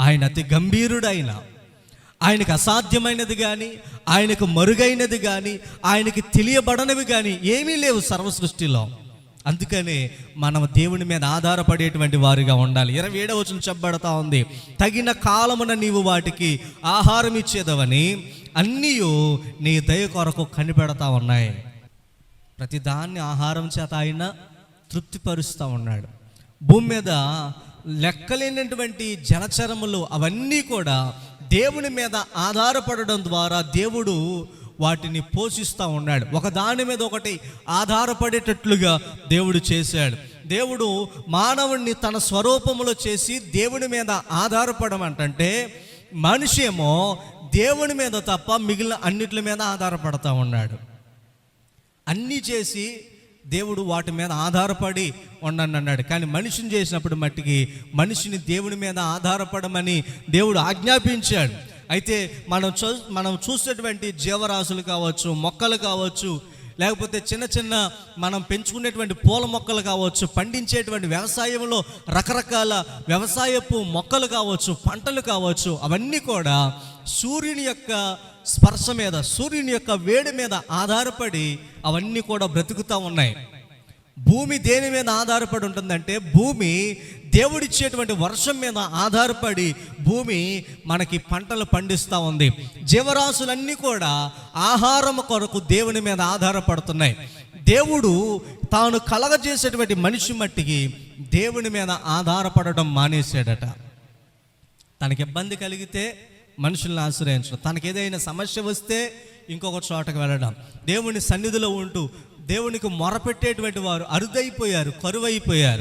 ఆయన అతి గంభీరుడైన. ఆయనకు అసాధ్యమైనది కానీ ఆయనకు మరుగైనది కానీ ఆయనకి తెలియబడనివి కానీ ఏమీ లేవు సర్వ సృష్టిలో అందుకనే మనం దేవుని మీద ఆధారపడేటువంటి వారిగా ఉండాలి. ఇరవై ఏడవ వచ్చిన చెప్పబడతా ఉంది. తగిన కాలమున నీవు వాటికి ఆహారం ఇచ్చేదవని అన్నీ నీ దయ కొరకు కనిపెడతా ఉన్నాయి. ప్రతిదాన్ని ఆహారం చేత ఆయన తృప్తిపరుస్తూ ఉన్నాడు. భూమి మీద లెక్కలేనటువంటి జలచరములు అవన్నీ కూడా దేవుని మీద ఆధారపడడం ద్వారా దేవుడు వాటిని పోషిస్తూ ఉన్నాడు. ఒక దాని మీద ఒకటి ఆధారపడేటట్లుగా దేవుడు చేశాడు. దేవుడు మానవుణ్ణి తన స్వరూపములో చేసి దేవుని మీద ఆధారపడమంటే మనిషి ఏమో దేవుని మీద తప్ప మిగిలిన అన్నిటి మీద ఆధారపడతా ఉన్నాడు. అన్నీ చేసి దేవుడు వాటి మీద ఆధారపడి ఉండండి అన్నాడు కానీ మనిషిని చేసినప్పుడు మట్టికి మనిషిని దేవుని మీద ఆధారపడమని దేవుడు ఆజ్ఞాపించాడు. అయితే మనం చూ మనం చూసేటువంటి జీవరాశులు కావచ్చు మొక్కలు కావచ్చు లేకపోతే చిన్న చిన్న మనం పెంచుకునేటువంటి పూల మొక్కలు కావచ్చు పండించేటువంటి వ్యవసాయంలో రకరకాల వ్యవసాయపు మొక్కలు కావచ్చు పంటలు కావచ్చు అవన్నీ కూడా సూర్యుని యొక్క స్పర్శ మీద సూర్యుని యొక్క వేడి మీద ఆధారపడి అవన్నీ కూడా బ్రతుకుతూ ఉన్నాయి. భూమి దేని మీద ఆధారపడి ఉంటుందంటే భూమి దేవుడిచ్చేటువంటి వర్షం మీద ఆధారపడి భూమి మనకి పంటలు పండిస్తూ ఉంది. జీవరాశులన్నీ కూడా ఆహారం కొరకు దేవుని మీద ఆధారపడుతున్నాయి. దేవుడు తాను కలగజేసేటువంటి మనిషి మట్టికి దేవుని మీద ఆధారపడటం మానేశాడట. తనకి ఇబ్బంది కలిగితే మనుషుల్ని ఆశ్రయించడం. తనకి ఏదైనా సమస్య వస్తే ఇంకొక చోటకు వెళ్ళడం. దేవుని సన్నిధిలో ఉంటూ దేవునికి మొరపెట్టేటువంటి వారు అరుదైపోయారు కరువైపోయారు.